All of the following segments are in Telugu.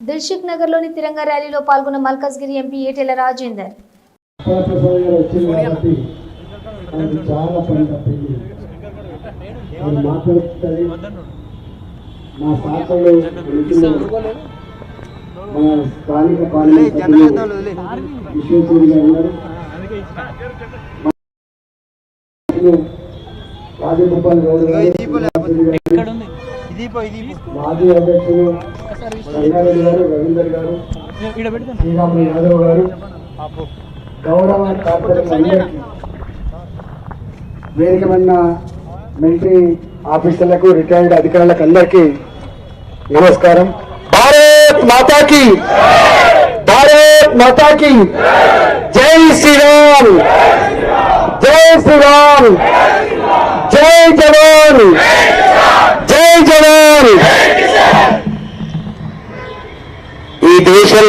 దిల్షుక్ నగర్లోని తిరంగా ర్యాలీలో పాల్గొన్న మల్కాజ్గిరి ఎంపీ ఏటెల రాజేందర్. రాజగోపాల్ గౌడ్ గారు, మాజీ అధ్యక్షులు రంగారెడ్డి గారు రవీందర్ గారు శ్రీరాములు యాదవ్ గారు గౌరవ మిలిటరీ ఆఫీసర్లకు రిటైర్డ్ అధికారులకు అందరికీ నమస్కారం. భారత్ మాతాకి! భారత్ మాతాకి! జై శ్రీరామ్! జై శ్రీరామ్! జై జవాన్ జై జవాన్ ఈ దేశం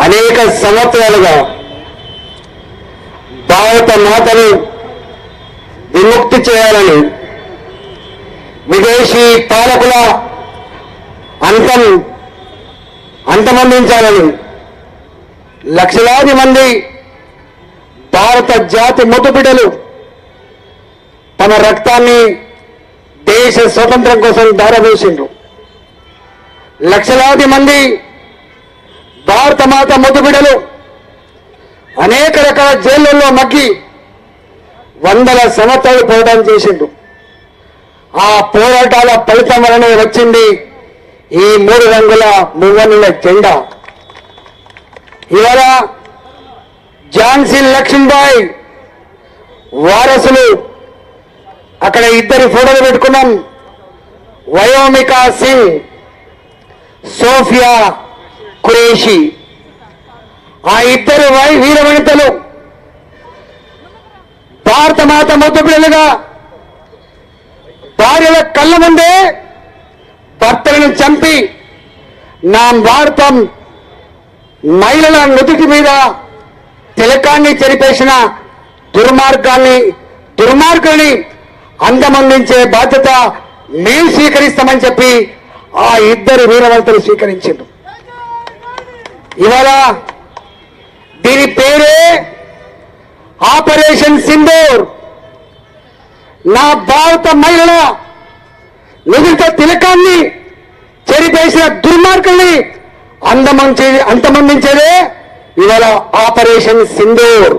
అనేక సంవత్సరాలుగా భారత మాతను విముక్తి చేయాలని విదేశీ పాలకుల అంతం అంతమందించాలని లక్షలాది మంది భారత జాతి ముద్దుబిడ్డలు తమ రక్తాన్ని దేశ స్వతంత్రం కోసం ధారవేసిండ్రు లక్షలాది మంది భారత మాత ముద్దుబిడలు అనేక రకాల జైళ్ళల్లో మగ్గి వందల సంవత్సరాలు పోరాటం చేసిండు. ఆ పోరాటాల ఫలితం వలనే వచ్చింది ఈ మూడు రంగుల మువ్వన్నుల జెండా. ఇవాళ ఝాన్సీ లక్ష్మీబాయి వారసులు అక్కడ ఇద్దరి ఫోటోలు పెట్టుకున్నాం. వయోమికా సింగ్ సోఫియా కురేషి ఆ ఇద్దరు వై వీరవనితలు. భారత మాత ముద్దు పిల్లలుగా భార్యల కళ్ళ ముందే భర్తలను చంపి నా భారతం మహిళల నుదుటి మీద తిలకాన్ని చెరిపేసిన దుర్మార్గాన్ని దుర్మార్గుల్ని అందమందించే బాధ్యత మేము స్వీకరిస్తామని చెప్పి ఆ ఇద్దరు వీరవంతులు స్వీకరించారు ఇవాళ దీని పేరే ఆపరేషన్ సింధూర్. నా భారత మహిళల నిధులతో తిలకాన్ని చెరిపేసిన దుర్మార్గుల్ని అంతమంది అంతమందించేదే ఇవాళ ఆపరేషన్ సింధూర్.